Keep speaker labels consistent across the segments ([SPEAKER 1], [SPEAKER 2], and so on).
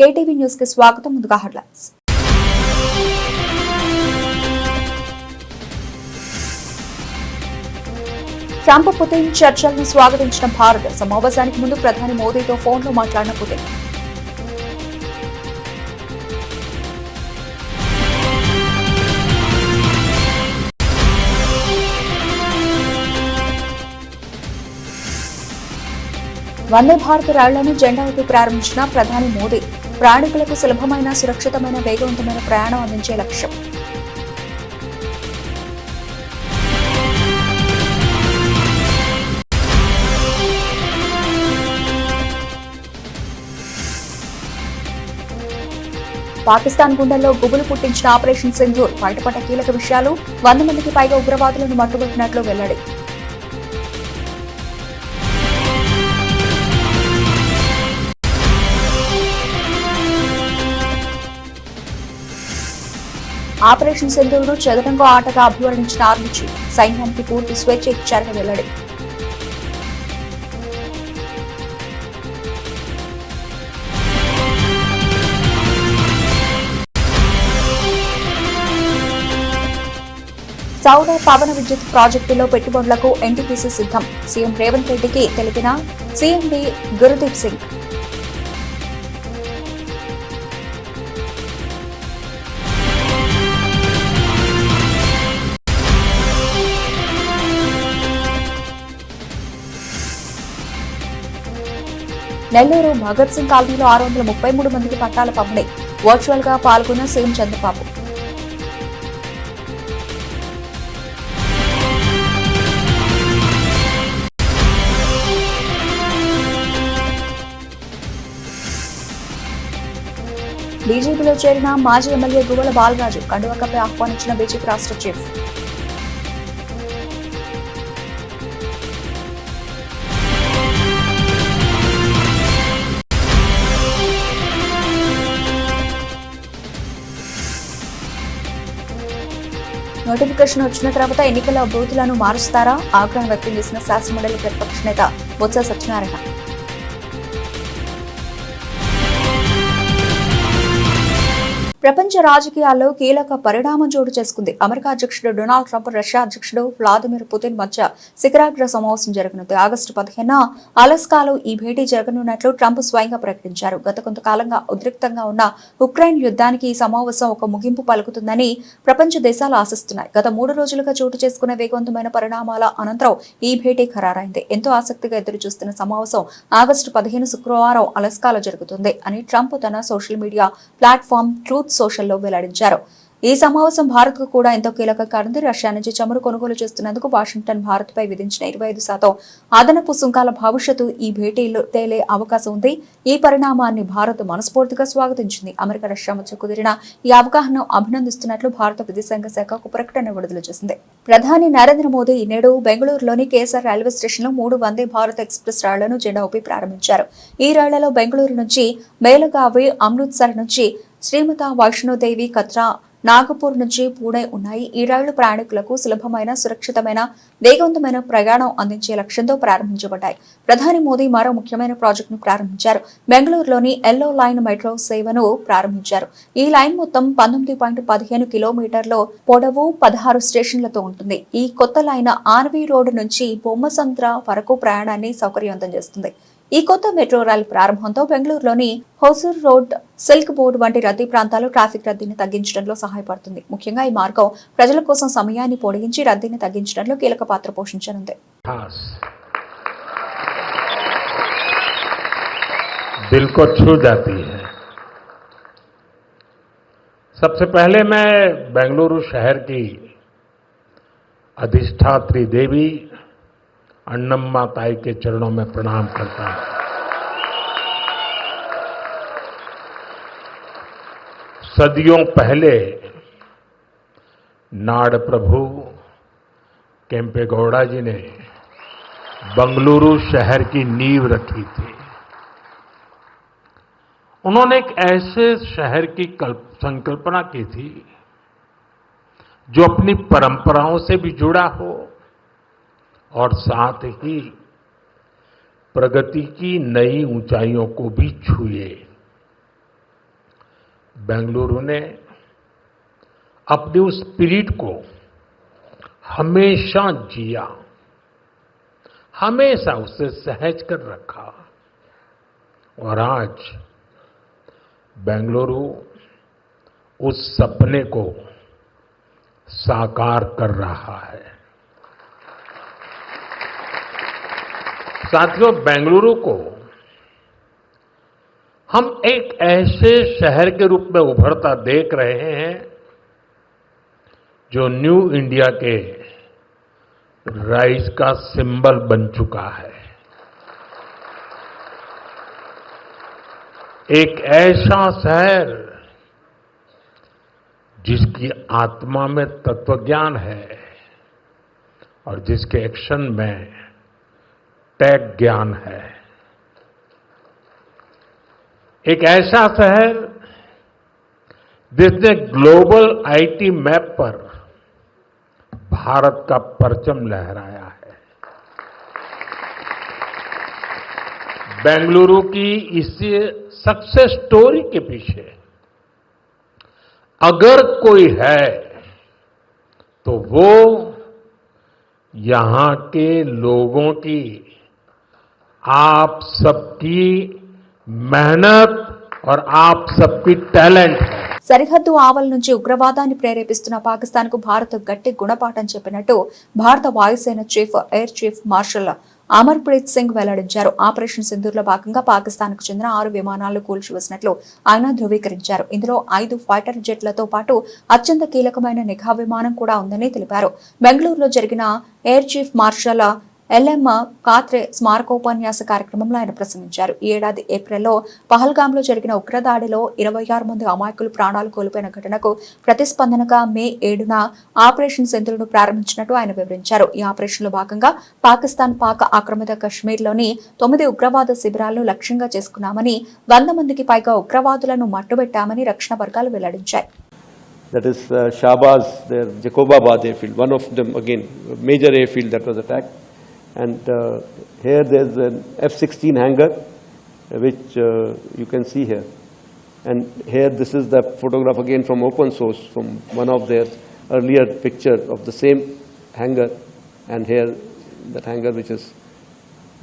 [SPEAKER 1] KTV న్యూస్కి స్వాగతం. ముందుగా హెడ్లైన్స్. ట్రంప్ పుతిన్ చర్చలను స్వాగతించిన భారత్ సమావేశానికి ముందు ప్రధాని మోదీతో ఫోన్లో మాట్లాడిన పుతిన్. వందే భారత్ రైళ్ళను జెండా ఎత్తి ప్రారంభించిన ప్రధాని మోదీ ప్రయాణికులకు సులభమైన సురక్షితమైన వేగవంతమైన ప్రయాణం అందించే లక్ష్యం. పాకిస్తాన్ గుండెల్లో గుబులు పుట్టించిన ఆపరేషన్ సింధూర్ బయటపడ్డ కీలక విషయాలు వంద మందికి పైగా ఉగ్రవాదులను మట్టుబెట్టినట్లు వెల్లడి. ఆపరేషన్ సింధూర్ను చదరంగ ఆటగా అభివర్ణించిన ఆర్మీ సైన్యానికి పూర్తి స్వేచ్ఛ ఇచ్చారని వెల్లడి. సౌర పవన విద్యుత్ ప్రాజెక్టులో పెట్టుబడులకు ఎన్టీపీసీ సిద్ధం. సీఎం రేవంత్ రెడ్డికి తెలిపిన సీఎండీ గురుదీప్ సింగ్. నెల్లూరు భగత్ సింగ్ కాలనీలో ఆరు వందల ముప్పై మూడు మందికి పట్టాల పంపిణీ. వర్చువల్గా పాల్గొన్న సీఎం చంద్రబాబు. బీజేపీలో చేరిన మాజీ ఎమ్మెల్యే గువ్వల బాలరాజు కండువకపై ఆహ్వానించిన బీజేపీ రాష్ట్ర చీఫ్ నోటిఫికేషన్ వచ్చిన తర్వాత ఎన్నికల బూతులను మారుస్తారా? ఆగ్రహం వ్యక్తం చేసిన శాసనమండలి ప్రతిపక్ష నేత బొత్స సత్యనారాయణ. ప్రపంచ రాజకీయాల్లో కీలక పరిణామం చోటు చేసుకుంది. అమెరికా అధ్యక్షుడు డొనాల్డ్ ట్రంప్ రష్యా అధ్యక్షుడు వ్లాదిమిర్ పుతిన్ మధ్య శిఖరాగ్ర సమావేశం జరగనుంది. ఆగస్టు పదిహేన అలస్కాలో ఈ భేటీ జరగనున్నట్లు ట్రంప్ స్వయంగా ప్రకటించారు. గత కొంతకాలంగా ఉద్రిక్తంగా ఉన్న ఉక్రెయిన్ యుద్ధానికి ఈ సమావేశం ఒక ముగింపు పలుకుతుందని ప్రపంచ దేశాలు ఆశిస్తున్నాయి. గత మూడు రోజులుగా చోటు చేసుకున్న వేగవంతమైన పరిణామాల అనంతరం ఈ భేటీ ఖరారైంది. ఎంతో ఆసక్తిగా ఎదురు చూస్తున్న సమావేశం ఆగస్టు పదిహేను శుక్రవారం అలస్కాలో జరుగుతుంది అని ట్రంప్ తన సోషల్ మీడియా ప్లాట్ఫామ్ ట్రూత్ సోషల్లో వెల్లడించారు. ఈ సమావేశం భారత్కు కూడా ఎంతో కీలక కానుంది రష్యా నుంచి చమురు కొనుగోలు చేస్తున్నందుకు వాషింగ్టన్ భారత్పై విధించిన ఇరవై ఐదు శాతం అదనపు సుంకాల భవిష్యత్తు ఈ భేటీలో తేలే అవకాశం ఉంది. ఈ పరిణామాన్ని భారత్ మనస్ఫూర్తిగా స్వాగతించింది. అమెరికా రష్యా మధ్య కుదిరిన ఈ అవగాహనను అభినందిస్తున్నట్లు భారత విదేశాంగ శాఖ ఒక ప్రకటన విడుదల చేసింది. ప్రధాని నరేంద్ర మోదీ నేడు బెంగళూరులోని కేఎస్ఆర్ రైల్వే స్టేషన్లో మూడు వందే భారత్ ఎక్స్ప్రెస్ రైళ్ళను జెండా ఊపి ప్రారంభించారు. ఈ రైళ్ళలో బెంగళూరు నుంచి మేలగావి అమృత్సర్ నుంచి శ్రీమత వైష్ణోదేవి కత్రా నాగపూర్ నుంచి పూణే ఉన్నాయి. ఈ రైళ్ళు ప్రయాణికులకు సులభమైన సురక్షితమైన వేగవంతమైన ప్రయాణం అందించే లక్ష్యంతో ప్రారంభించబడ్డాయి. ప్రధాని మోదీ మరో ముఖ్యమైన ప్రాజెక్టును ప్రారంభించారు. బెంగళూరులోని ఎల్లో లైన్ మెట్రో సేవను ప్రారంభించారు. ఈ లైన్ మొత్తం పంతొమ్మిది పాయింట్ పదిహేను కిలోమీటర్ల పొడవు పదహారు స్టేషన్లతో ఉంటుంది. ఈ కొత్త లైన్ ఆర్వీ రోడ్ నుంచి బొమ్మసంద్ర వరకు ప్రయాణాన్ని సౌకర్యవంతం చేస్తుంది. ఈ కొత్త మెట్రో రైలు ప్రారంభంతో బెంగళూరులోని హోసూర్ రోడ్ సిల్క్ బోర్డ్ వంటి రద్దీ ప్రాంతాల్లో ట్రాఫిక్ రద్దీని తగ్గించడంలో సహాయపడుతుంది ముఖ్యంగా ఈ మార్గం ప్రజల కోసం సమయాన్ని పొడిగించి రద్దీని తగ్గించడంలో కీలక పాత్ర పోషించనుంది
[SPEAKER 2] खास दिल को छू जाती है सबसे पहले मैं बेंगलुरु शहर की अधिष्ठात्री देवी अन्नम्मा ताई के चरणों में प्रणाम करता हूँ। सदियों पहले नाड़ प्रभु केम्पेगौड़ा जी ने बंगलुरु शहर की नींव रखी थी। उन्होंने एक ऐसे शहर की कल्प, संकल्पना की थी जो अपनी परंपराओं से भी जुड़ा हो और साथ ही प्रगति की नई ऊंचाइयों को भी छुए। बेंगलुरु ने अपनी उस स्पिरिट को हमेशा जिया, हमेशा उसे सहज कर रखा। और आज बेंगलुरु उस सपने को साकार कर रहा है। साथियों, बेंगलुरु को हम एक ऐसे शहर के रूप में उभरता देख रहे हैं जो न्यू इंडिया के राइज का सिंबल बन चुका है। एक ऐसा शहर जिसकी आत्मा में तत्वज्ञान है और जिसके एक्शन में टैग ज्ञान है। एक ऐसा शहर जिसने ग्लोबल आईटी मैप पर भारत का परचम लहराया है। बेंगलुरु की इस सक्सेस स्टोरी के पीछे अगर कोई है तो वो यहाँ के लोगों की आप सबकी मेहनत और आप सबकी टैलेंट है
[SPEAKER 1] సరిహద్దు ఆవల నుంచి ఉగ్రవాదాన్ని ప్రేరేపిస్తున్న పాకిస్తాన్ కు భారత్ గట్టి గుణపాఠం చెప్పినట్టు భారత వాయుసేన chief air chief marshal Amarpreet Singh వెల్లడించారు ఆపరేషన్ సింధూర్లో భాగంగా పాకిస్తాన్ కు చెందిన ఆరు విమానాలు కూల్చివేసినట్లు ఆయన ధృవీకరించారు ఇందులో ఐదు ఫైటర్ జెట్లతో పాటు అత్యంత కీలకమైన నిఘా విమానం కూడా ఉందని తెలిపారు బెంగళూరులో జరిగిన air chief martial LM Katre స్మారకోపన్యాస కార్యక్రమంలో ఆయన ప్రసంగించారు. ఈ ఏడాది ఏప్రిల్లో పహల్గాంలో జరిగిన ఉగ్రదాడిలో ఇరవై ఆరు మంది అమాయకులు ప్రాణాలు కోల్పోయిన ఘటనకు ప్రతిస్పందనగా మే ఏడున ఆపరేషన్ సెంతులను ప్రారంభించినట్టు ఆయన వివరించారు. ఈ ఆపరేషన్లో భాగంగా పాకిస్తాన్ పాక ఆక్రమిత కశ్మీర్లోని తొమ్మిది ఉగ్రవాద శిబిరాలను లక్ష్యంగా చేసుకున్నామని వంద మందికి పైగా ఉగ్రవాదులను మట్టుబెట్టామని రక్షణ వర్గాలు వెల్లడించాయి.
[SPEAKER 3] That is uh, Shabaz, their Jacobabad airfield, one of them again, major airfield that was attacked. And uh, here there's an F-16 hangar, which uh, you can see here. And here this is the photograph again from open source, from one of their earlier picture of the same hangar. And here that hangar which is,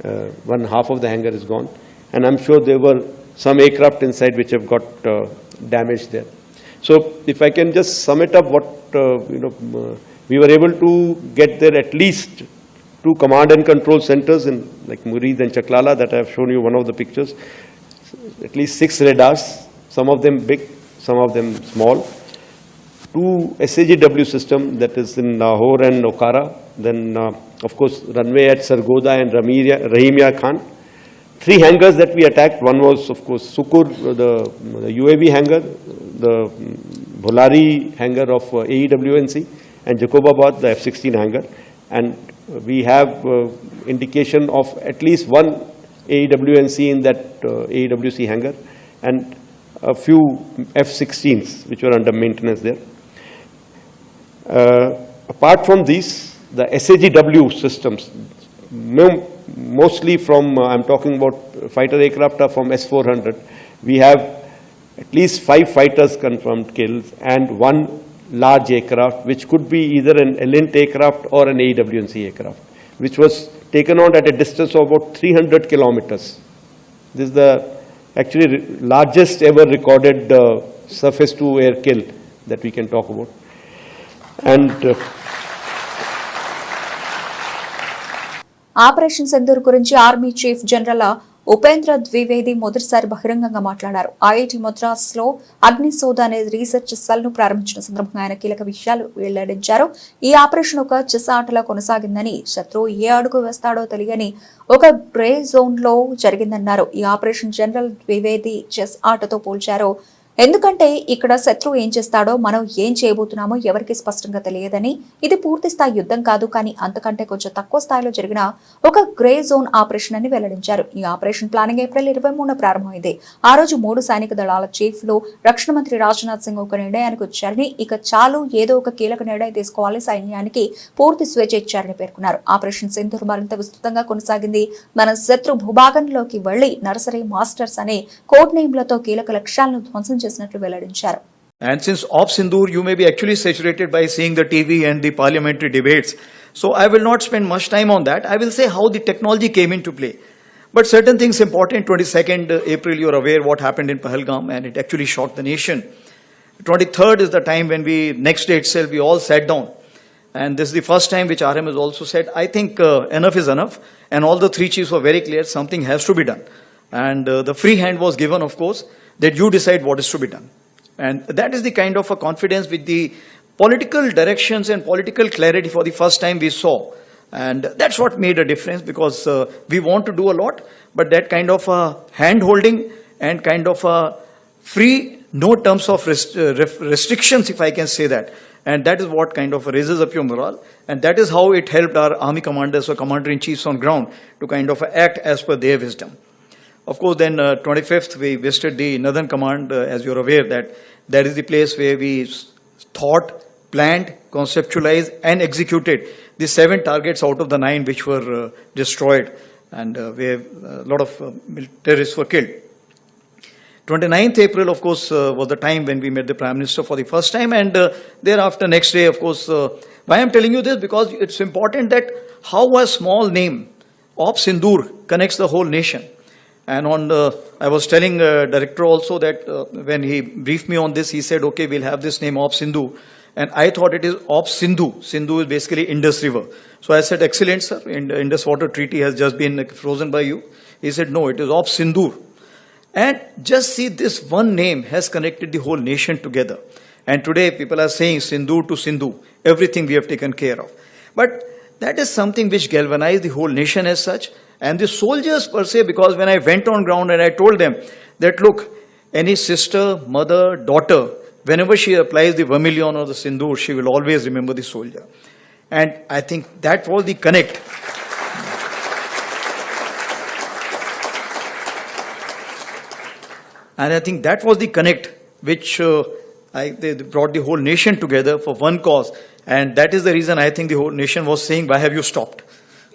[SPEAKER 3] uh, one half of the hangar is gone. And I'm sure there were some aircraft inside which have got uh, damaged there. So if I can just sum it up, what, uh, you know, uh, we were able to get there at least two command and control centers in like Murid and Chaklala that I have shown you one of the pictures. At least six radars, some of them big, some of them small. Two SAGW system that is in Lahore and Okara. Then, uh, of course, runway at Sargoda and Rahimia Khan. Three hangars that we attacked. One was, of course, Sukur, the, the UAV hangar, the mm, Bholari hangar of uh, AEWNC, and Jacobabad, the F-16 hangar. And we have uh, indication of at least one AEWNC in that uh, AEWC hangar, and a few F-16s which were under maintenance there. Uh, Apart from these, the SAGW systems, mostly from, uh, I'm talking about fighter aircraft are from S-400. We have at least five fighters confirmed kills and one large aircraft, which could be either an Elint aircraft or an AWNC aircraft, which was taken out at a distance of about 300 kilometers. This is the actually re- largest ever recorded uh, surface-to-air kill that we can talk about. And uh,
[SPEAKER 1] operation Sindoor గురించి army chief general Upendra Dwivedi మొదటిసారి బహిరంగంగా మాట్లాడారు. IIT మద్రాస్లో అగ్నిశోధ అనే research సెల్ను ప్రారంభించిన సందర్భంగా ఆయన కీలక విషయాలు వెల్లడించారు. ఈ ఆపరేషన్ ఒక చెస్ ఆటలో కొనసాగిందని శత్రువు ఏ అడుగు వేస్తాడో తెలియని ఒక గ్రే జోన్లో జరిగిందన్నారు. ఈ ఆపరేషన్ జనరల్ ద్వివేది చెస్ ఆటతో పోల్చారు. ఎందుకంటే ఇక్కడ శత్రువు ఏం చేస్తాడో మనం ఏం చేయబోతున్నామో ఎవరికి స్పష్టంగా తెలియదని. ఇది పూర్తి స్థాయి యుద్ధం కాదు కానీ అంతకంటే కొంచెం తక్కువ స్థాయిలో జరిగిన ఒక గ్రే జోన్ ఆపరేషన్ అని వెల్లడించారు. ఈ ఆపరేషన్ ప్లానింగ్ ఏప్రిల్ ఇరవై మూడున ప్రారంభమైంది. ఆ రోజు మూడు సైనిక దళాల చీఫ్లు రక్షణ మంత్రి రాజ్నాథ్ సింగ్ ఒక నిర్ణయానికి వచ్చారని ఇక చాలు ఏదో ఒక కీలక నిర్ణయం తీసుకోవాలి సైన్యానికి పూర్తి స్వేచ్ఛ ఇచ్చారని పేర్కొన్నారు. ఆపరేషన్ సింధూర్ మరింత విస్తృతంగా కొనసాగింది. మన శత్రు భూభాగంలోకి వెళ్ళి నర్సరీ మాస్టర్స్ అనే కోడ్ నేమ్లతో కీలక లక్ష్యాలను ధ్వంసం చేసినట్లు వెల్లడించారు
[SPEAKER 4] And since off Sindoor, you may be actually saturated by seeing the TV and the parliamentary debates. So I will not spend much time on that. I will say how the technology came into play. But certain things important. 22nd April, you're aware what happened in Pahalgam, and it actually shocked the nation. 23rd is the time when we, next day itself, we all sat down. And this is the first time which RM has also said, I think uh, enough is enough. And all the three chiefs were very clear, something has to be done. And uh, the free hand was given, of course, that you decide what is to be done. And that is the kind of a confidence with the political directions and political clarity for the first time we saw. And that's what made a difference because uh, we want to do a lot, but that kind of a hand holding and kind of a free, no terms of rest, uh, restrictions, if I can say that. And that is what kind of raises up your morale. And that is how it helped our army commanders or commander in chiefs on ground to kind of act as per their wisdom. Of course, then uh, 25th, we visited the Northern Command, uh, as you're aware, that that is the place where we thought, planned, conceptualized, and executed the seven targets out of the nine which were uh, destroyed, and uh, where a lot of uh, terrorists were killed. 29th April, of course, uh, was the time when we met the Prime Minister for the first time, and uh, thereafter, next day, of course, uh, why I'm telling you this? Because it's important that how a small name of Sindoor connects the whole nation. And on, uh, I was telling uh, director also that uh, when he briefed me on this, he said, okay, we'll have this name of Sindhu. And I thought it is of Sindhu. Sindhu is basically Indus River. So I said, excellent, sir. Indus Water Treaty has just been frozen by you. He said, no, it is of Sindoor. And just see this one name has connected the whole nation together. And today people are saying Sindhu to Sindhu, everything we have taken care of. But that is something which galvanized the whole nation as such. And the soldiers per se, because when I went on ground and I told them that look, any sister, mother, daughter, whenever she applies the vermilion or the sindoor, she will always remember the soldier. And I think that was the connect. And I think that was the connect which uh, I, they brought the whole nation together for one cause. And that is the reason I think the whole nation was saying, why have you stopped?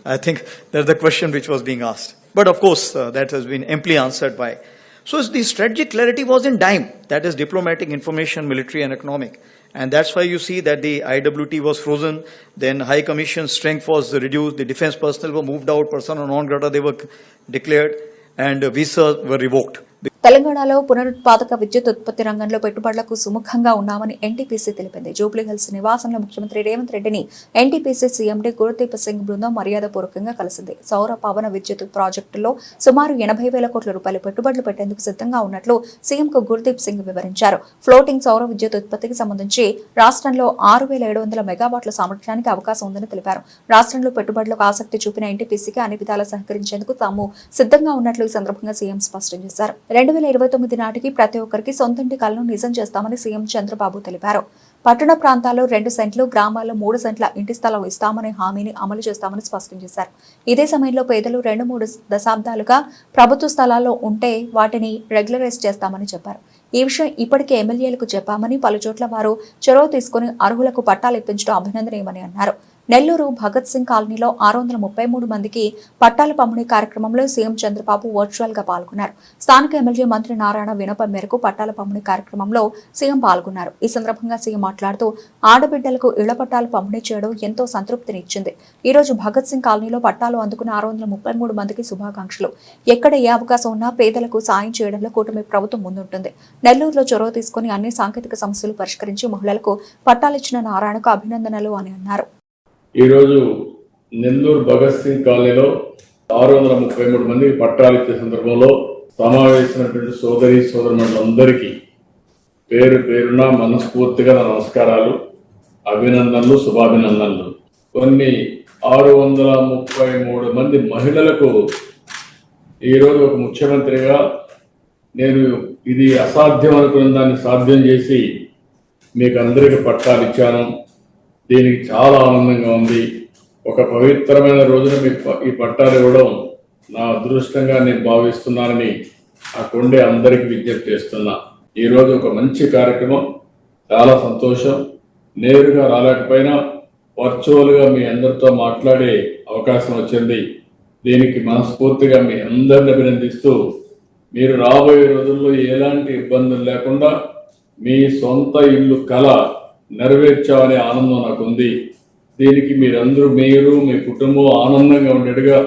[SPEAKER 4] I think that's the question which was being asked. But of course, uh, that has been amply answered by. So the strategic clarity was in dime. That is diplomatic, information, military, and economic. And that's why you see that the IWT was frozen, then High Commission strength was reduced, the defense personnel were moved out, persona non grata they were declared, and uh, visas were revoked.
[SPEAKER 1] తెలంగాణలో పునరుత్పాదక విద్యుత్ ఉత్పత్తి రంగంలో పెట్టుబడులకు సుముఖంగా ఉన్నామని NTPC తెలిపింది. Jubilee hills నివాసంలో ముఖ్యమంత్రి రేవంత్ రెడ్డిని ఎన్టీపీసీ సీఎండీ గురుదీప్ సింగ్ బృందం మర్యాదపూర్వకంగా కలిసింది. సౌర పవన విద్యుత్ ప్రాజెక్టులో సుమారు ఎనభై వేల కోట్ల రూపాయలు పెట్టుబడులు పెట్టేందుకు సిద్ధంగా ఉన్నట్లు సీఎంకు గురుదీప్ సింగ్ వివరించారు. ఫ్లోటింగ్ సౌర విద్యుత్ ఉత్పత్తికి సంబంధించి రాష్ట్రంలో ఆరు వేల ఏడు వందల మెగావాట్ల సామర్థ్యానికి అవకాశం ఉందని తెలిపారు. రాష్ట్రంలో పెట్టుబడులకు ఆసక్తి చూపిన ఎన్టీపీసీకి అన్ని విధాలా సహకరించేందుకు తాము సిద్ధంగా ఉన్నట్లు ఈ సందర్భంగా సీఎం స్పష్టం చేశారు. రెండు వేల ఇరవై తొమ్మిది నాటికి ప్రతి ఒక్కరికి సొంతంటి కలను నిజం చేస్తామని సీఎం చంద్రబాబు తెలిపారు. పట్టణ ప్రాంతాల్లో రెండు సెంట్లు గ్రామాల్లో మూడు సెంట్ల ఇంటి స్థలం ఇస్తామనే హామీని అమలు చేస్తామని స్పష్టం చేశారు. ఇదే సమయంలో పేదలు రెండు మూడు దశాబ్దాలుగా ప్రభుత్వ స్థలాల్లో ఉంటే వాటిని రెగ్యులరైజ్ చేస్తామని చెప్పారు. ఈ విషయం ఇప్పటికే ఎమ్మెల్యేలకు చెప్పామని పలు చోట్ల వారు చొరవ తీసుకుని అర్హులకు పట్టాలు ఇప్పించడం అభినందనీయమని అన్నారు. నెల్లూరు భగత్ సింగ్ కాలనీలో ఆరు వందల ముప్పై మూడు మందికి పట్టాల పంపిణీ కార్యక్రమంలో సీఎం చంద్రబాబు వర్చువల్గా పాల్గొన్నారు. స్థానిక ఎమ్మెల్యే మంత్రి నారాయణ వినపం మేరకు పట్టాల పంపిణీ కార్యక్రమంలో సీఎం పాల్గొన్నారు. ఈ సందర్భంగా సీఎం మాట్లాడుతూ ఆడబిడ్డలకు ఇళ్ళ పట్టాలు పంపిణీ చేయడం ఎంతో సంతృప్తినిచ్చింది. ఈ రోజు భగత్ సింగ్ కాలనీలో పట్టాలు అందుకున్న ఆరు వందల ముప్పై మూడు మందికి శుభాకాంక్షలు. ఎక్కడ ఏ అవకాశం ఉన్నా పేదలకు సాయం చేయడంలో కూటమి ప్రభుత్వం ముందుంటుంది. నెల్లూరులో చొరవ తీసుకుని అన్ని సాంకేతిక సమస్యలు పరిష్కరించి మహిళలకు పట్టాలిచ్చిన నారాయణకు అభినందనలు అని అన్నారు.
[SPEAKER 5] ఈరోజు నెల్లూరు భగత్ సింగ్ కాలనీలో ఆరు వందల ముప్పై మూడు మందికి పట్టాలు ఇచ్చే సందర్భంలో సమావేశమైనటువంటి సోదరి సోదరులందరికీ పేరు పేరున మనస్ఫూర్తిగా నా నమస్కారాలు అభినందనలు శుభాభినందనలు. కొన్ని ఆరు వందల ముప్పై మూడు మంది మహిళలకు ఈరోజు ఒక ముఖ్యమంత్రిగా నేను ఇది అసాధ్యం అనుకున్న దాన్ని సాధ్యం చేసి మీకు అందరికి పట్టాలు ఇచ్చాను. దీనికి చాలా ఆనందంగా ఉంది. ఒక పవిత్రమైన రోజున మీ ప- ఈ పట్టాలు ఇవ్వడం నా అదృష్టంగా నేను భావిస్తున్నానని ఆ కొండే అందరికి విజ్ఞప్తి చేస్తున్నా. ఈరోజు ఒక మంచి కార్యక్రమం. చాలా సంతోషం. నేరుగా రాలేకపోయినా వర్చువల్గా మీ అందరితో మాట్లాడే అవకాశం వచ్చింది. దీనికి మనస్ఫూర్తిగా మీ అందరిని అభినందిస్తూ మీరు రాబోయే రోజుల్లో ఎలాంటి ఇబ్బందులు లేకుండా మీ సొంత ఇల్లు కళ నెరవేర్చామనే ఆనందం నాకుంది. దీనికి మీరందరూ మీరు మీ కుటుంబం ఆనందంగా ఉండేట్టుగా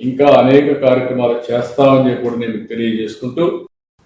[SPEAKER 5] ఇంకా అనేక కార్యక్రమాలు చేస్తామని చెప్పి కూడా నేను తెలియజేసుకుంటూ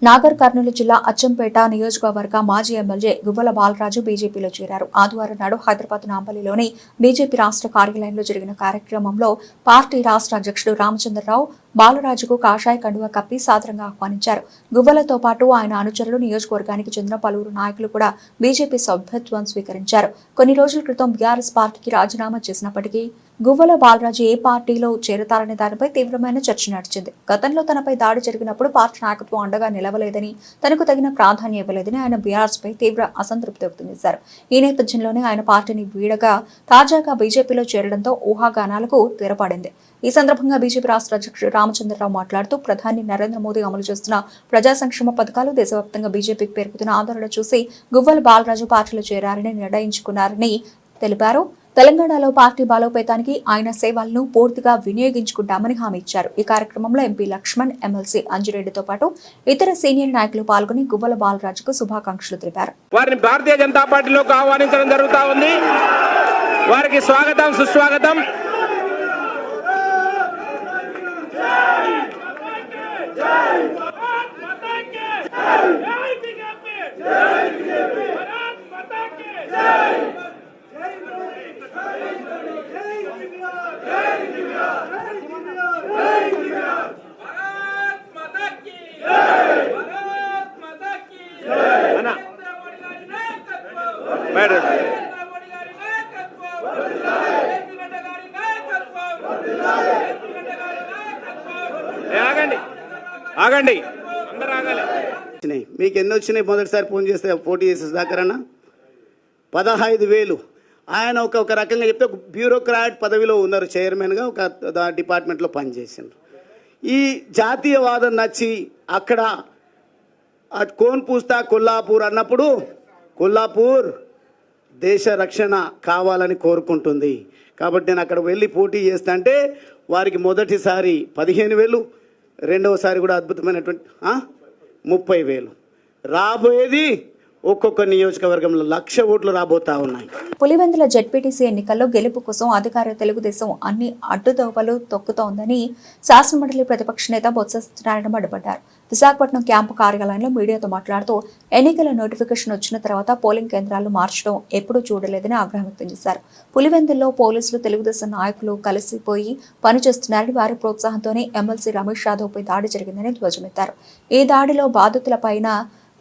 [SPEAKER 1] నాగర్ కర్నూలు జిల్లా అచ్చంపేట నియోజకవర్గ మాజీ ఎమ్మెల్యే గువ్వల బాలరాజు బీజేపీలో చేరారు. ఆదివారం నాడు హైదరాబాద్ నాంపల్లిలోని బీజేపీ రాష్ట్ర కార్యాలయంలో జరిగిన కార్యక్రమంలో పార్టీ రాష్ట్ర అధ్యక్షుడు రామచంద్రరావు బాలరాజుకు కాషాయ కండువా కప్పి సాదరంగా ఆహ్వానించారు. గువ్వలతో పాటు ఆయన అనుచరులు నియోజకవర్గానికి చెందిన పలువురు నాయకులు కూడా బీజేపీ సభ్యత్వం స్వీకరించారు. కొన్ని రోజుల క్రితం బీఆర్ఎస్ పార్టీకి రాజీనామా చేసినప్పటికీ గువ్వల బాలరాజు ఏ పార్టీలో చేరతారనే దానిపై తీవ్రమైన చర్చ నడిచింది. గతంలో తనపై దాడి జరిగినప్పుడు పార్టీ నాయకత్వం అండగా నిలవలేదని తనకు తగిన ప్రాధాన్యం ఇవ్వలేదని ఆయన బీఆర్ఎస్పై తీవ్ర అసంతృప్తి వ్యక్తం చేశారు. ఈ నేపథ్యంలోనే ఆయన పార్టీని వీడగా తాజాగా బీజేపీలో చేరడంతో ఊహాగానాలకు తెరపడింది. ఈ సందర్భంగా బీజేపీ రాష్ట్ర అధ్యక్షుడు రామచంద్రరావు మాట్లాడుతూ ప్రధాని నరేంద్ర మోదీ అమలు చేస్తున్న ప్రజా సంక్షేమ పథకాలు దేశవ్యాప్తంగా బీజేపీకి పెరుగుతున్న ఆందోళన చూసి గువ్వల బాలరాజు పార్టీలో చేరారని నిర్ణయించుకున్నారని తెలిపారు. తెలంగాణలో పార్టీ బలోపేతానికి ఆయన సేవలను పూర్తిగా వినియోగించుకుంటామని హామీ ఇచ్చారు ఈ కార్యక్రమంలో ఎంపీ లక్ష్మణ్ ఎమ్మెల్సీ అంజిరెడ్డితో పాటు ఇతర సీనియర్ నాయకులు పాల్గొని గువ్వల బాలరాజుకు శుభాకాంక్షలు తెలిపారు
[SPEAKER 6] వారిని భారతీయ జనతా పార్టీలోకి ఆహ్వానించడం జరుగుతా ఉంది వారికి స్వాగతం సుస్వాగతం. మేడం ఆగండి. ఆగండి. అందరూ ఆగాలి.
[SPEAKER 7] వచ్చినాయి. మీకు ఎన్ని వచ్చినాయి? మొదటిసారి ఫోన్ చేస్తే పోటీ చేసే సుధాకర్ అన్న. పదహైదు వేలు. ఆయన ఒక ఒక రకంగా చెప్తే ఒక బ్యూరోక్రాట్ పదవిలో ఉన్నారు చైర్మన్గా ఒక దా- డిపార్ట్మెంట్లో పనిచేసిండ్రు ఈ జాతీయవాదం నచ్చి అక్కడ కోన్ పూస్తా కొల్లాపూర్ అన్నప్పుడు కొల్లాపూర్ దేశ రక్షణ కావాలని కోరుకుంటుంది. కాబట్టి నేను అక్కడ వెళ్ళి పోటీ చేస్తా అంటే వారికి మొదటిసారి పదిహేను వేలు రెండవసారి కూడా అద్భుతమైనటువంటి ముప్పై వేలు. రాబోయేది ఒక్కొక్క నియోజకవర్గంలో లక్ష ఓట్లు రాబోతా ఉన్నాయి.
[SPEAKER 1] పులివెందుల జడ్పీటీసీ ఎన్నికల్లో గెలుపు కోసం అధికార తెలుగుదేశం అన్ని అడ్డుదోవలు తొక్కుతోందని శాసనమండలి ప్రతిపక్ష నేత బొత్స సత్యనారాయణ మండిపడ్డారు. విశాఖపట్నం క్యాంపు కార్యాలయంలో మీడియాతో మాట్లాడుతూ ఎన్నికల నోటిఫికేషన్ వచ్చిన తర్వాత పోలింగ్ కేంద్రాలు మార్చడం ఎప్పుడూ చూడలేదని ఆగ్రహం వ్యక్తం చేశారు. పులివెందుల్లో పోలీసులు తెలుగుదేశం నాయకులు కలిసిపోయి పనిచేస్తున్నారని వారి ప్రోత్సాహంతోనే ఎమ్మెల్సీ రమేష్ యాదవ్పై దాడి జరిగిందని ధ్వజమెత్తారు. ఈ దాడిలో బాధితులపైన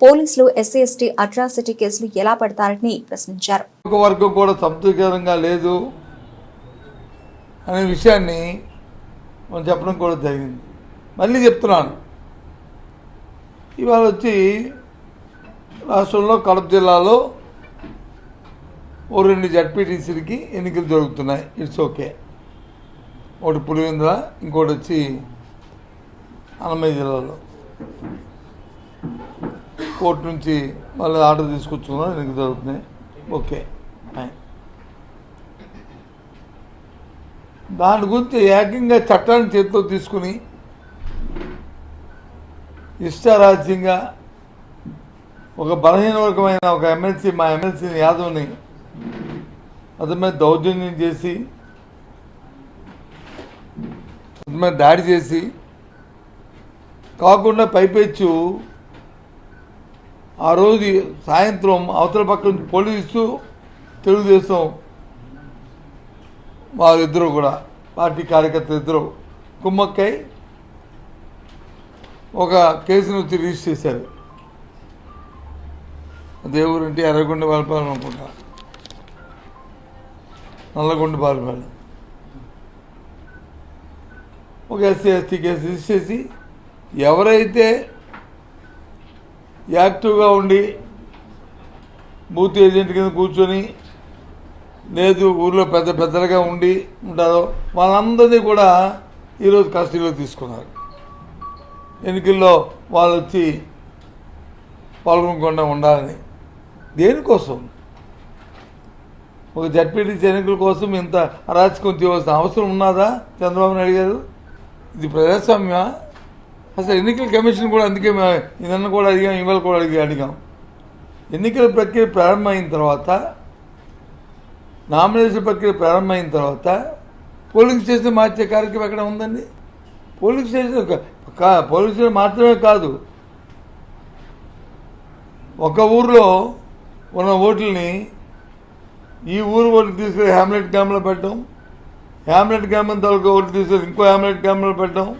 [SPEAKER 1] పోలీసులు ఎస్సీ ఎస్టీ అట్రాసిటీ కేసులు ఎలా పెడతారని ప్రశ్నించారు.
[SPEAKER 8] ఒక వర్గం కూడా సంతృప్తికరంగా లేదు అనే విషయాన్ని మనం చెప్పడం కూడా జరిగింది. మళ్ళీ చెప్తున్నాను. ఇవాళ వచ్చి రాష్ట్రంలో కడప జిల్లాలో ఓ రెండు జడ్పీటీసీలకి ఎన్నికలు జరుగుతున్నాయి. It's okay. ఒకటి పులివెందుల ఇంకోటి వచ్చి అన్నమయ్య జిల్లాలో. కోర్టు నుంచి మళ్ళీ ఆర్డర్ తీసుకొచ్చుకున్నాం ఎన్నికలు జరుగుతున్నాయి. ఓకే దాని గురించి ఏకంగా చట్టాన్ని చేతిలో తీసుకుని ఇష్టారాజ్యంగా ఒక బలహీన వర్గమైన ఒక ఎమ్మెల్సీ మా ఎమ్మెల్సీ యాదవ్ని అతని మీద దౌర్జన్యం చేసి అతని మీద దాడి చేసి కాకుండా పైపెచ్చు ఆ రోజు సాయంత్రం అవతల పక్క నుంచి పోలీసు తెలుగుదేశం వారిద్దరూ కూడా పార్టీ కార్యకర్తలు ఇద్దరు కుమ్మక్కై ఒక కేసును వచ్చి రిజిస్టర్ చేశారు. దేవురంటే ఎర్రగొండ బాలపాలెం అనుకుంటా. నల్లగొండ బాలపాలెం. ఒక ఎస్సీ ఎస్టీ కేసు రిజిస్టర్ చేసి ఎవరైతే యాక్టివ్గా ఉండి బూత్ ఏజెంట్ కింద కూర్చొని లేదు ఊర్లో పెద్ద పెద్దలుగా ఉండి ఉంటారో. వాళ్ళందరినీ కూడా ఈరోజు కస్టడీలో తీసుకున్నారు. ఎన్నికల్లో వాళ్ళు వచ్చి పాల్గొనకుండా ఉండాలని. దేనికోసం? ఒక జడ్పీటీసీ ఎన్నికల కోసం ఇంత అరాచకం చేయవలసిన అవసరం ఉన్నదా? చంద్రబాబు నాయుడు గారు ఇది ప్రజాస్వామ్యమా? అసలు ఎన్నికల కమిషన్ కూడా అందుకే నిన్న కూడా అడిగాం ఇవాళ కూడా అడిగి అడిగాం. ఎన్నికల ప్రక్రియ ప్రారంభమైన తర్వాత నామినేషన్ ప్రక్రియ ప్రారంభమైన తర్వాత పోలింగ్ స్టేషన్ మార్చే కార్యక్రమం ఎక్కడ ఉందండి? పోలింగ్ స్టేషన్ కా- పోలింగ్ స్టేషన్ మాత్రమే కాదు. ఒక ఊర్లో ఉన్న ఓట్లని ఈ ఊరు ఓట్లు తీసుకెళ్ళి హ్యామ్లెట్ గ్రామంలో పెట్టడం హ్యామ్లెట్ గ్రామం తాలూకా ఓట్లు తీసుకెళ్ళి ఇంకో హ్యామ్లెట్ గ్రామంలో పెట్టడం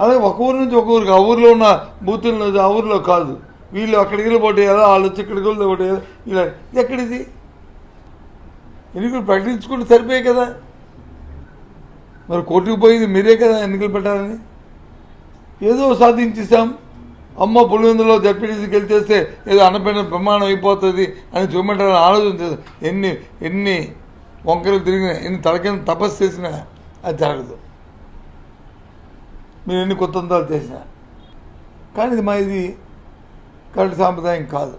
[SPEAKER 8] అలాగే ఒక ఊరు నుంచి ఒక ఊరికి ఆ ఊరిలో ఉన్న బూతులు ఆ ఊరిలో కాదు. వీళ్ళు అక్కడికి వెళ్ళి పోటీ వాళ్ళు వచ్చి ఇక్కడికి వెళ్ళి పోటీ ఇలా ఎక్కడిది ఎన్నికలు ప్రకటించుకుంటే సరిపోయాయి కదా? మరి కోర్టుకు పోయింది మీరే కదా ఎన్నికలు పెట్టాలని? ఏదో సాధించేసాం అమ్మ పులివెందులో జడ్పీటీసీకి వెళ్తేస్తే ఏదో అన్నపైన ప్రమాణం అయిపోతుంది అని చూపెట్టాలని ఆలోచన ఎన్ని ఎన్ని వంకలు తిరిగినా ఎన్ని తలకైన తపస్సు చేసినా అది జరగదు. మీరు ఎన్ని కొత్తంతాలు చేసినా. కానీ ఇది మా ఇది కరెక్ట్ సాంప్రదాయం కాదు.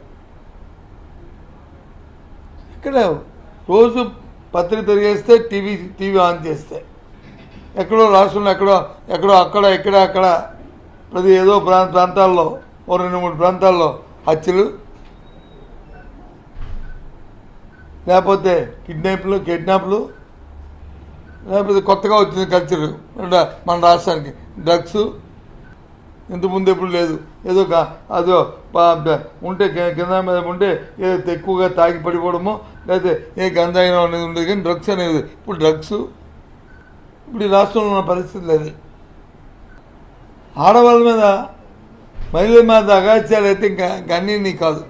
[SPEAKER 8] ఇక్కడ రోజు పత్రిక తిరిగేస్తే టీవీ టీవీ ఆన్ చేస్తే. ఎక్కడో రాష్ట్రంలో ఎక్కడో ఎక్కడో అక్కడ ఇక్కడ అక్కడ ప్రతి ఏదో ప్రాంతాల్లో ఓ రెండు మూడు ప్రాంతాల్లో హత్యలు. లేకపోతే కిడ్నాప్లు కిడ్నాప్లు. లేకపోతే కొత్తగా వచ్చిన కల్చరు మన రాష్ట్రానికి. డ్రగ్స్ ఇంతకుముందు ఎప్పుడు లేదు. ఏదో ఒక అదో ఉంటే కింద మీద ఉంటే ఏదో ఎక్కువగా తాగి పడిపోవడమో లేకపోతే ఏ గంజాయినం అనేది ఉండేది. కానీ డ్రగ్స్ అనేది ఇప్పుడు డ్రగ్స్ ఇప్పుడు ఈ రాష్ట్రంలో ఉన్న పరిస్థితి లేదు ఆడవాళ్ళ మీద మహిళల మీద అగాత్యాలు అయితే ఇంకా గన్నీ కాదు.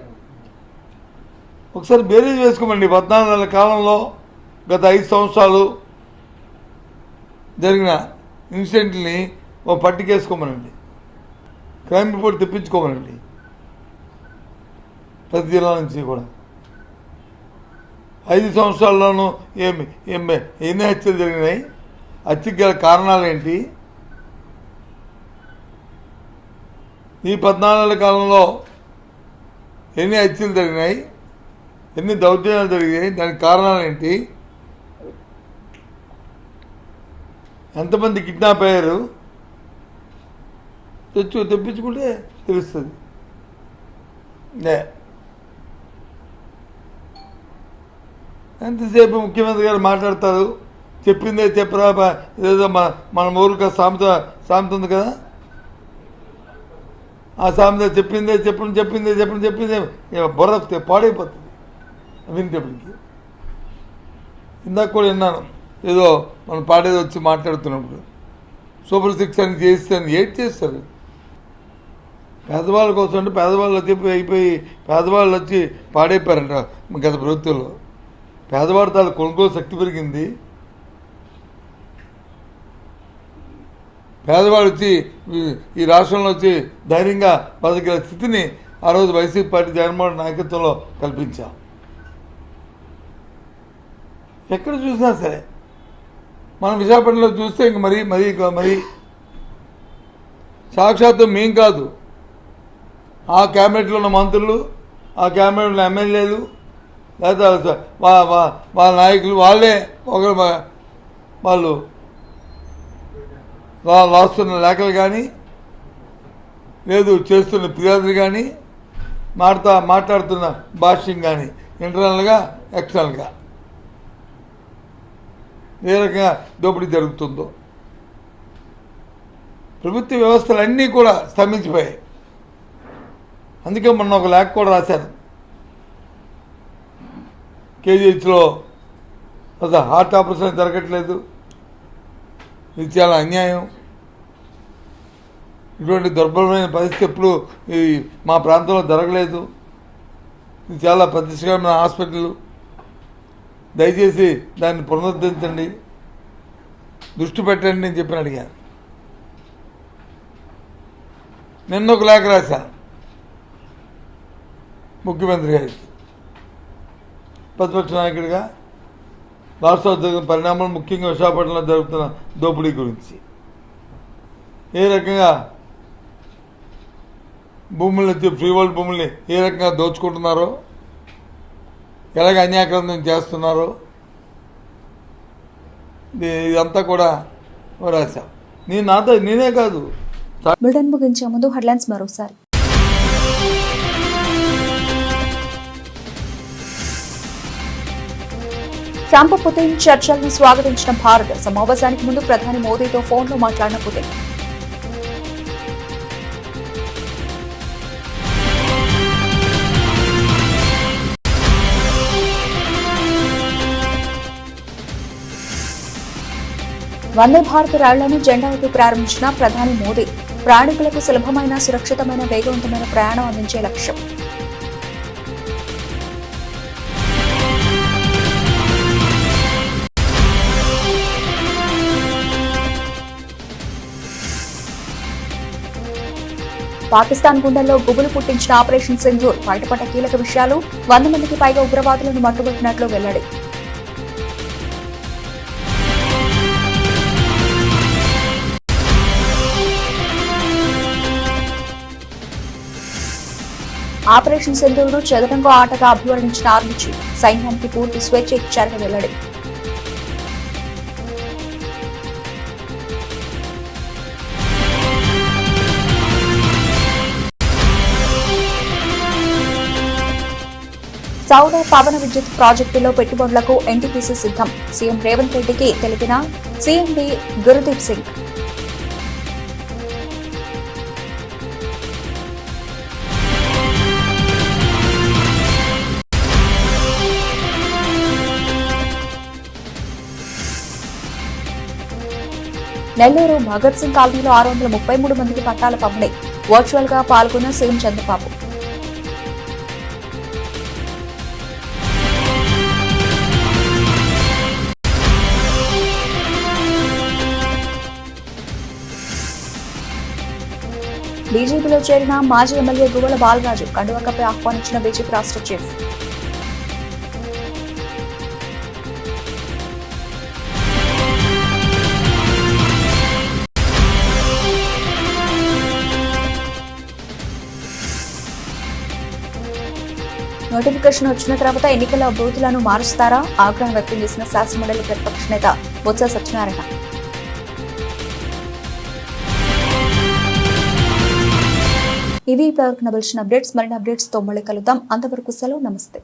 [SPEAKER 8] ఒకసారి బేరీజ్ వేసుకోమండి. పద్నాలుగు నెలల కాలంలో గత ఐదు సంవత్సరాలు జరిగిన ఇన్సిడెంట్ని ఓ పట్టికేసుకోమనండి. Crime report తెప్పించుకోమనండి. ప్రతి జిల్లా నుంచి కూడా. ఐదు సంవత్సరాల్లోనూ ఏమి ఏమి ఎన్ని హత్యలు జరిగినాయి. హత్యకు గల కారణాలు ఏంటి ఈ పద్నాలుగేళ్ళ కాలంలో ఎన్ని హత్యలు జరిగినాయి? ఎన్ని దౌర్జన్యాలు జరిగినాయి? దానికి కారణాలు ఏంటి ఎంతమంది కిడ్నాప్ అయ్యారు? తెచ్చు తెప్పించుకుంటే తెలుస్తుంది. నే. ఎంతసేపు ముఖ్యమంత్రి గారు మాట్లాడతారు? చెప్పిందే చెప్పరా ఏదో మన మన ఊరికి సామెత సామెత ఉంది కదా? ఆ సామెత చెప్పిందే చెప్పండి చెప్పిందే చెప్పండి చెప్పిందే ఇక బుర్ర పాడైపోతుంది. వింటప్పటికి ఇందాక కూడా విన్నాను. ఏదో మనం పాడేది వచ్చి మాట్లాడుతున్నప్పుడు. సూపర్ సిక్స్ అని చేస్తాను ఏం చేస్తారు? పేదవాళ్ళ కోసం అంటే పేదవాళ్ళు వచ్చి అయిపోయి పేదవాళ్ళు వచ్చి పాడైపోయారంట గత ప్రభుత్వంలో. పేదవాడు తాను కొనుగోలు శక్తి పెరిగింది. పేదవాడు వచ్చి ఈ- రాష్ట్రంలో వచ్చి ధైర్యంగా బతికే స్థితిని ఆ రోజు వైసీపీ పార్టీ జగన్మోహన్ నాయకత్వంలో కల్పించాం. ఎక్కడ చూసినా సరే మనం విశాఖపట్నంలో చూస్తే ఇంక మరీ మరీ మరీ సాక్షాత్తు మేం కాదు. ఆ క్యాబినెట్లో ఉన్న మంత్రులు ఆ క్యాబినెట్లో ఉన్న ఎమ్మెల్యేలు లేదా వాళ్ళ నాయకులు వాళ్ళే ఒకరు వాళ్ళు రాస్తున్న లేఖలు కానీ లేదు చేస్తున్న ఫిర్యాదులు కానీ మాట్లా మాట్లాడుతున్న భాష్యం కానీ ఇంటర్నల్గా ఎక్స్టర్నల్గా ఏ రకంగా దోపిడీ జరుగుతుందో. ప్రభుత్వ వ్యవస్థలన్నీ కూడా స్తంభించిపోయాయి. అందుకే మొన్న ఒక లేఖ కూడా రాశాను కేజీహెచ్లో అసలు హార్ట్ ఆపరేషన్ జరగట్లేదు. ఇది చాలా అన్యాయం. ఇటువంటి దుర్బలమైన పరిస్థితి ఎప్పుడు ఈ మా ప్రాంతంలో జరగలేదు. ఇది చాలా ప్రతిష్టకరమైన హాస్పిటల్. దయచేసి దాన్ని పునరుద్ధరించండి. దృష్టి పెట్టండి నేను చెప్పి అడిగాను. నిన్న ఒక లేఖ రాశాను. ముఖ్యమంత్రి గారికి ప్రతిపక్ష నాయకుడిగా రాష్ట్ర ఉద్యోగం పరిణామాలు ముఖ్యంగా విశాఖపట్నంలో జరుగుతున్న దోపిడీ గురించి. ఏ రకంగా భూములు వచ్చి ఫ్రీ వరల్డ్ భూముల్ని ఏ రకంగా దోచుకుంటున్నారో ఎలాగ అన్యాక్రాంతం చేస్తున్నారో ఇదంతా కూడా రాశాం. నేను నాతో నేనే కాదు.
[SPEAKER 1] బులెటిన్ ముగించే ముందు హెడ్లైన్స్ మరోసారి. ట్రంప్ పుతిన్ చర్చలను స్వాగతించిన భారత్ సమావేశానికి ముందు ప్రధాని మోదీతో ఫోన్లో మాట్లాడిన పుతిన్ వందే భారత్ రైళ్ళను జెండా ఎత్తి ప్రారంభించిన ప్రధాని మోదీ ప్రయాణికులకు సులభమైన సురక్షితమైన వేగవంతమైన ప్రయాణం అందించే లక్ష్యం. పాకిస్తాన్ గుండెల్లో గుబులు పుట్టించిన ఆపరేషన్ సింధూర్ బయటపడ్డ కీలక విషయాలు వంద మందికి పైగా ఉగ్రవాదులను మట్టుబెట్టినట్లు వెల్లడి. ఆపరేషన్ సింధూర్ను చదరంగ ఆటగా అభివర్ణించిన ఆర్మీ చీఫ్ సైన్యానికి పూర్తి స్వేచ్ఛ ఇచ్చారని వెల్లడి. చౌడే పవన విద్యుత్ ప్రాజెక్టులో పెట్టుబడులకు ఎన్టీపీసీ సిద్ధం. సీఎం రేవంత్ రెడ్డికి తెలిపిన సీఎండీ గురుదీప్ సింగ్. నెల్లూరు భగత్ సింగ్ కాలనీలో ఆరు వందల ముప్పై మూడు మందికి పట్టాల పంపిణీ. వర్చువల్గా పాల్గొన్న సీఎం చంద్రబాబు. బీజేపీలో చేరిన మాజీ ఎమ్మెల్యే గువ్వల బాలరాజు కండువకపై ఆహ్వానించిన బీజేపీ రాష్ట్ర చీఫ్. నోటిఫికేషన్ వచ్చిన తర్వాత ఎన్నికల బూతులను మారుస్తారా? ఆగ్రహం వ్యక్తం చేసిన శాసనమండలి ప్రతిపక్ష నేత బొత్స సత్యనారాయణ. ఇవి ఇప్పటివరకు నవలసిన అప్డేట్స్. మరిన్ని అప్డేట్స్తో మళ్ళీ కలుద్దాం. అంతవరకు సెలవు. నమస్తే.